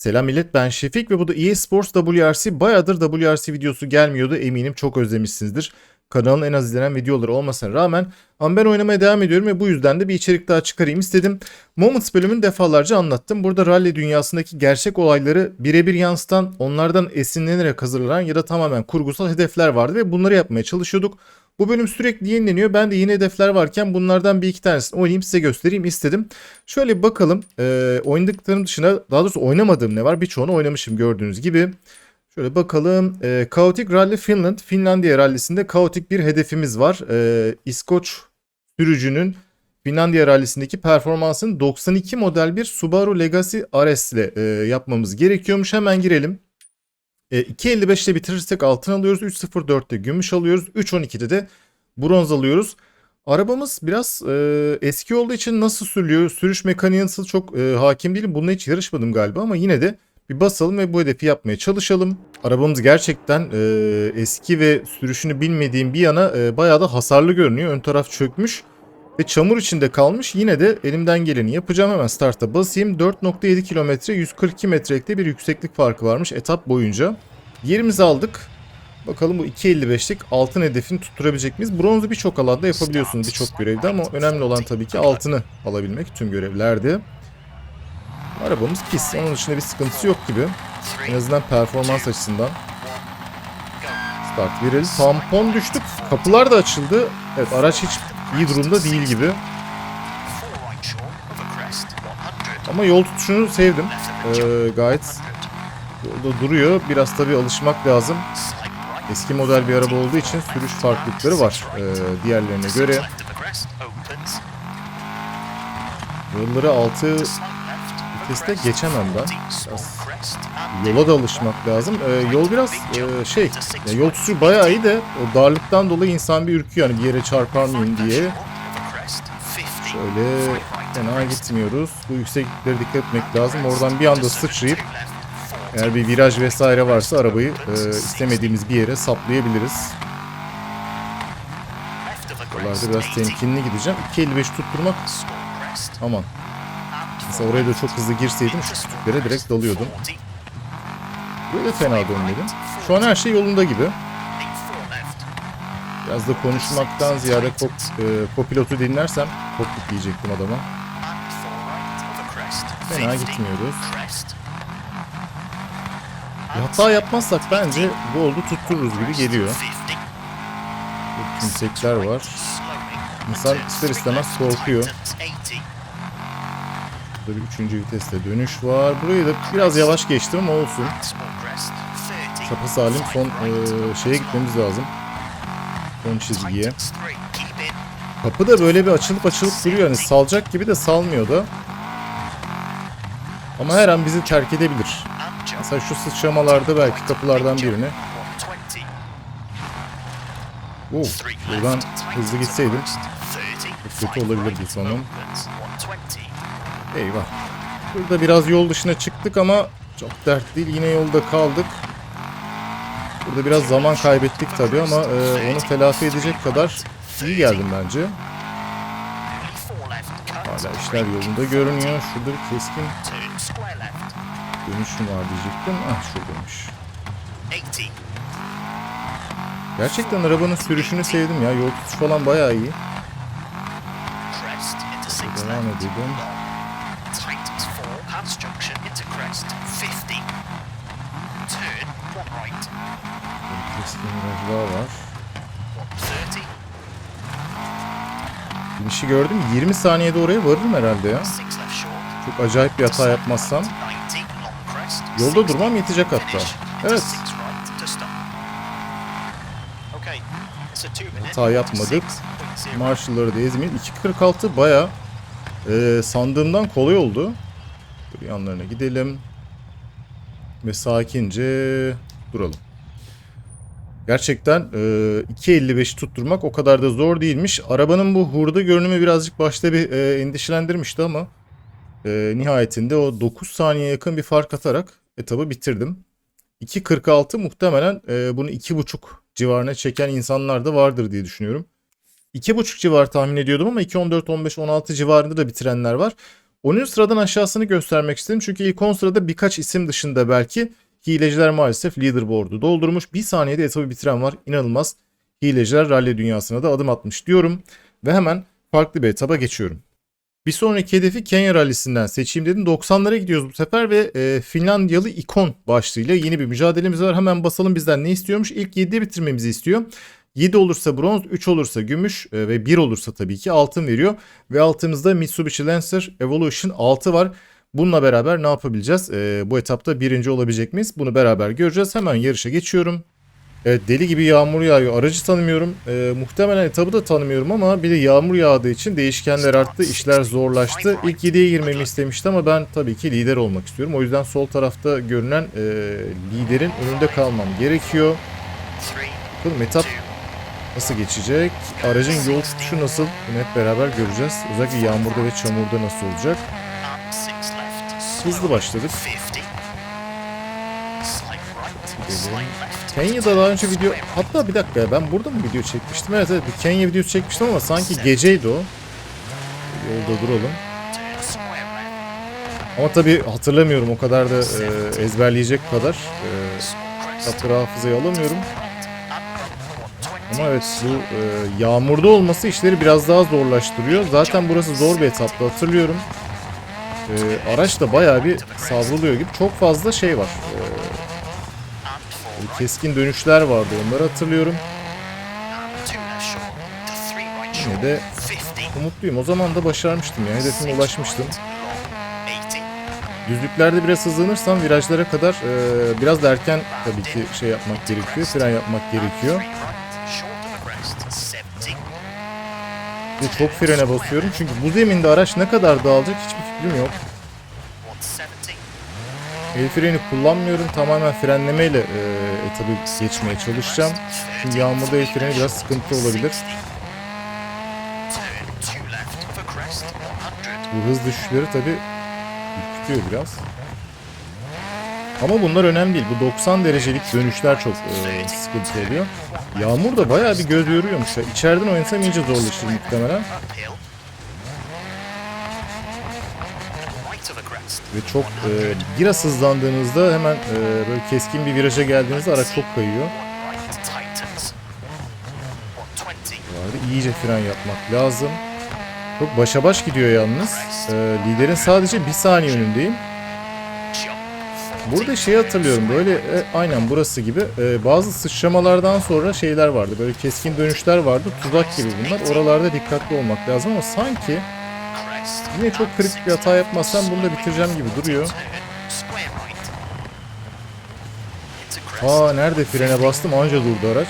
Selam millet ben Şefik ve bu da EA Sports WRC. Bayağıdır WRC videosu gelmiyordu eminim çok özlemişsinizdir. Kanalın en az izlenen videoları olmasına rağmen ama ben oynamaya devam ediyorum ve bu yüzden de bir içerik daha çıkarayım istedim. Moments bölümünü defalarca anlattım. Burada rally dünyasındaki gerçek olayları birebir yansıtan, onlardan esinlenerek hazırlanan ya da tamamen kurgusal hedefler vardı ve bunları yapmaya çalışıyorduk. Bu bölüm sürekli yenileniyor. Ben de yeni hedefler varken bunlardan bir iki tanesini oynayayım size göstereyim istedim. Şöyle bir bakalım. Ee, oynadıklarım dışında daha doğrusu oynamadığım ne var? Birçoğunu oynamışım gördüğünüz gibi. Şöyle bakalım. Ee, Chaotic Rally Finland. Finlandiya rallisinde kaotik bir hedefimiz var. Ee, İskoç sürücünün Finlandiya rallisindeki performansını 92 model bir Subaru Legacy RS ile e, yapmamız gerekiyormuş. Hemen girelim. E, 2.55'te bitirirsek altın alıyoruz. 3.04'te gümüş alıyoruz. 3.12'de de bronz alıyoruz. Arabamız biraz e, eski olduğu için nasıl sürülüyor, sürüş mekaniği nasıl çok e, hakim değilim. Bununla hiç yarışmadım galiba ama yine de bir basalım ve bu hedefi yapmaya çalışalım. Arabamız gerçekten e, eski ve sürüşünü bilmediğim bir yana e, bayağı da hasarlı görünüyor. Ön taraf çökmüş ve çamur içinde kalmış. Yine de elimden geleni yapacağım. Hemen starta basayım. 4.7 kilometre 142 metrelikte bir yükseklik farkı varmış etap boyunca. Yerimizi aldık. Bakalım bu 2.55'lik altın hedefini tutturabilecek miyiz? Bronzu birçok alanda yapabiliyorsunuz birçok görevde ama önemli olan tabii ki altını alabilmek tüm görevlerde. Arabamız pis. Onun dışında bir sıkıntısı yok gibi. En azından performans açısından. Start verelim. Tampon düştük. Kapılar da açıldı. Evet araç hiç iyi durumda değil gibi. Ama yol tutuşunu sevdim. Ee, gayet duruyor. Biraz tabii alışmak lazım. Eski model bir araba olduğu için sürüş farklılıkları var ee, diğerlerine göre. Yolları 6 viteste geçemem ben. Biraz yola da alışmak lazım. Ee, yol biraz e, şey, ya yol tutuşu bayağı iyi de o darlıktan dolayı insan bir ürküyor hani bir yere çarpar mıyım diye. Şöyle fena gitmiyoruz. Bu yüksekliklere dikkat etmek lazım. Oradan bir anda sıçrayıp eğer bir viraj vesaire varsa arabayı e, istemediğimiz bir yere saplayabiliriz. Buralarda biraz temkinli gideceğim. 2.55 tutturmak aman. Mesela oraya da çok hızlı girseydim şu kütüklere direkt dalıyordum. Böyle fena dönmedim. Şu an her şey yolunda gibi. Biraz da konuşmaktan ziyade kop, e, kopilotu dinlersem kokpit diyecektim adama. Fena gitmiyoruz. Bir hata yapmazsak bence goldu tuttururuz gibi geliyor. Bu tümsekler var. İnsan ister istemez korkuyor. Burada bir üçüncü viteste dönüş var. Burayı da biraz yavaş geçtim ama olsun. Sapa salim son e, şeye gitmemiz lazım. Son çizgiye. Kapı da böyle bir açılıp açılıp duruyor. Hani salacak gibi de salmıyor da. Ama her an bizi terk edebilir. Mesela şu sıçramalarda belki kapılardan birini. Oh, buradan hızlı gitseydim kötü olabilirdi sonum. Eyvah. Burada biraz yol dışına çıktık ama çok dert değil. Yine yolda kaldık. Burada biraz zaman kaybettik tabii ama e, onu telafi edecek kadar iyi geldim bence. Hala işler yolunda görünüyor. Şurada bir keskin dönüşüm var diyecektim. Ah şuradaymış. Gerçekten arabanın sürüşünü sevdim ya. Yol falan bayağı iyi. Devam edelim. Bir keskin viraj daha var. Bir işi gördüm. 20 saniyede oraya varırım herhalde ya. Çok acayip bir hata yapmazsam. Yolda durmam yetecek hatta. Evet. Hata yapmadık. Marshall'ları da ezmeyin. 2.46 baya e, sandığımdan kolay oldu. Dur yanlarına gidelim. Ve sakince duralım. Gerçekten e, 2.55'i tutturmak o kadar da zor değilmiş. Arabanın bu hurda görünümü birazcık başta bir e, endişelendirmişti ama e, nihayetinde o 9 saniye yakın bir fark atarak etabı bitirdim. 2.46 muhtemelen e, bunu 2.5 civarına çeken insanlar da vardır diye düşünüyorum. 2.5 civar tahmin ediyordum ama 2.14, 15, 16 civarında da bitirenler var. 10. sıradan aşağısını göstermek istedim. Çünkü ilk 10 sırada birkaç isim dışında belki hileciler maalesef leaderboard'u doldurmuş. Bir saniyede etabı bitiren var. İnanılmaz. Hileciler rally dünyasına da adım atmış diyorum. Ve hemen farklı bir etaba geçiyorum. Bir sonraki hedefi Kenya rallisinden seçeyim dedim. 90'lara gidiyoruz bu sefer ve e, Finlandiyalı ikon başlığıyla yeni bir mücadelemiz var. Hemen basalım bizden ne istiyormuş? İlk 7'de bitirmemizi istiyor. 7 olursa bronz, 3 olursa gümüş e, ve 1 olursa tabii ki altın veriyor. Ve altımızda Mitsubishi Lancer Evolution 6 var. Bununla beraber ne yapabileceğiz? E, bu etapta birinci olabilecek miyiz? Bunu beraber göreceğiz. Hemen yarışa geçiyorum. Evet deli gibi yağmur yağıyor. Aracı tanımıyorum. Ee, muhtemelen etabı da tanımıyorum ama bir de yağmur yağdığı için değişkenler arttı. işler zorlaştı. İlk 7'ye girmemi istemişti ama ben tabii ki lider olmak istiyorum. O yüzden sol tarafta görünen e, liderin önünde kalmam gerekiyor. Bakalım etap nasıl geçecek? Aracın yol tutuşu nasıl? Bunu hep beraber göreceğiz. Özellikle yağmurda ve çamurda nasıl olacak? Hızlı başladık. Kenya'da daha önce video... Hatta bir dakika ya, ben burada mı video çekmiştim? Evet evet bir Kenya videosu çekmiştim ama sanki geceydi o. Yolda duralım. Ama tabii hatırlamıyorum o kadar da e, ezberleyecek kadar. E, kitapları hafızaya alamıyorum. Ama evet bu e, yağmurda olması işleri biraz daha zorlaştırıyor. Zaten burası zor bir etapta hatırlıyorum. E, araç da bayağı bir savruluyor gibi. Çok fazla şey var. E, keskin dönüşler vardı onları hatırlıyorum. Yine de umutluyum. O zaman da başarmıştım ya. Hedefime ulaşmıştım. Düzlüklerde biraz hızlanırsam virajlara kadar e, biraz da erken tabii ki şey yapmak gerekiyor. Fren yapmak gerekiyor. Ve çok frene basıyorum. Çünkü bu zeminde araç ne kadar dağılacak hiçbir fikrim yok. El freni kullanmıyorum. Tamamen frenlemeyle e, etabı geçmeye çalışacağım. Çünkü yağmurda el freni biraz sıkıntı olabilir. Bu hız düşüşleri tabi ürkütüyor biraz. Ama bunlar önemli değil. Bu 90 derecelik dönüşler çok e, sıkıntı oluyor. Yağmur da bayağı bir göz yoruyormuş. Ya. İçeriden oynasam iyice zorlaşır muhtemelen. Ve çok e, biraz hızlandığınızda hemen e, böyle keskin bir viraja geldiğinizde araç çok kayıyor. Arada iyice fren yapmak lazım. Çok başa baş gidiyor yalnız. E, liderin sadece bir saniye önündeyim. Burada şeyi hatırlıyorum böyle e, aynen burası gibi e, bazı sıçramalardan sonra şeyler vardı. Böyle keskin dönüşler vardı. Tuzak gibi bunlar. Oralarda dikkatli olmak lazım ama sanki Yine çok kritik bir hata yapmazsam bunu da bitireceğim gibi duruyor. Aa nerede frene bastım anca durdu araç.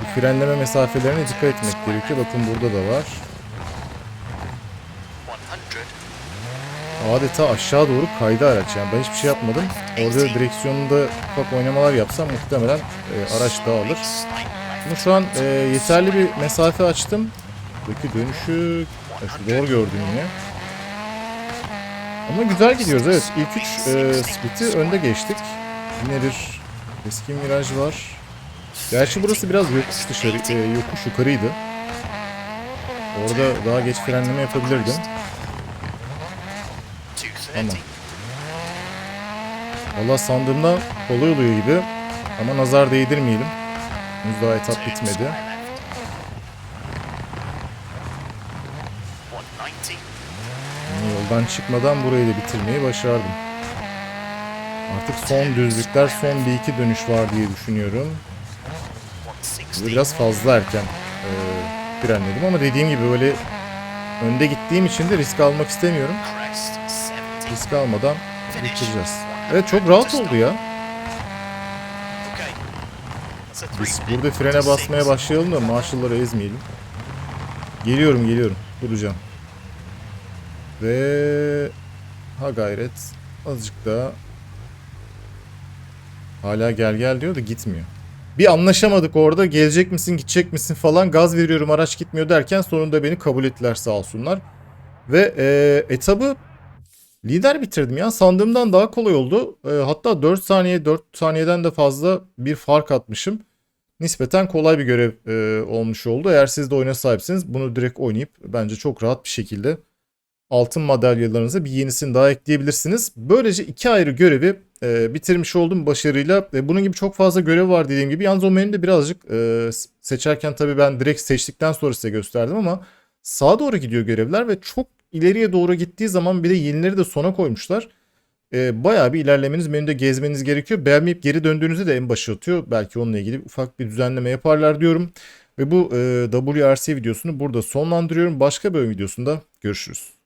Bu frenleme mesafelerine dikkat etmek gerekiyor. Bakın burada da var. Adeta aşağı doğru kaydı araç yani ben hiçbir şey yapmadım. Orada direksiyonunda ufak oynamalar yapsam muhtemelen e, araç dağılır. Ama şu an e, yeterli bir mesafe açtım. Buradaki dönüşü Evet, zor gördüm yine. Ama güzel gidiyoruz evet. İlk üç e, split'i önde geçtik. Yine bir keskin viraj var. Gerçi burası biraz yokuş dışarı, e, yokuş yukarıydı. Orada daha geç frenleme yapabilirdim. Ama Valla sandığımdan kolay oluyor gibi. Ama nazar değdirmeyelim. Henüz daha etap bitmedi. Yoldan çıkmadan burayı da bitirmeyi başardım. Artık son düzlükler, son bir iki dönüş var diye düşünüyorum. Biraz fazla erken e, frenledim ama dediğim gibi böyle önde gittiğim için de risk almak istemiyorum. Risk almadan bitireceğiz. Evet çok rahat oldu ya. Biz burada frene basmaya başlayalım da marshall'ları ezmeyelim. Geliyorum geliyorum. Duracağım. Ve ha gayret azıcık daha hala gel gel diyor da gitmiyor. Bir anlaşamadık orada gelecek misin gidecek misin falan gaz veriyorum araç gitmiyor derken sonunda beni kabul ettiler sağ olsunlar. Ve e, etabı lider bitirdim ya sandığımdan daha kolay oldu. E, hatta 4 saniye 4 saniyeden de fazla bir fark atmışım. Nispeten kolay bir görev e, olmuş oldu. Eğer siz de oyuna sahipsiniz bunu direkt oynayıp bence çok rahat bir şekilde altın madalyalarınıza bir yenisini daha ekleyebilirsiniz. Böylece iki ayrı görevi e, bitirmiş oldum başarıyla. E, bunun gibi çok fazla görev var dediğim gibi. Yalnız o menüde birazcık e, seçerken tabii ben direkt seçtikten sonra size gösterdim ama sağa doğru gidiyor görevler ve çok ileriye doğru gittiği zaman bir de yenileri de sona koymuşlar. E, bayağı bir ilerlemeniz, menüde gezmeniz gerekiyor. Beğenmeyip geri döndüğünüzde de en başa atıyor. Belki onunla ilgili ufak bir düzenleme yaparlar diyorum. Ve bu e, WRC videosunu burada sonlandırıyorum. Başka oyun videosunda görüşürüz.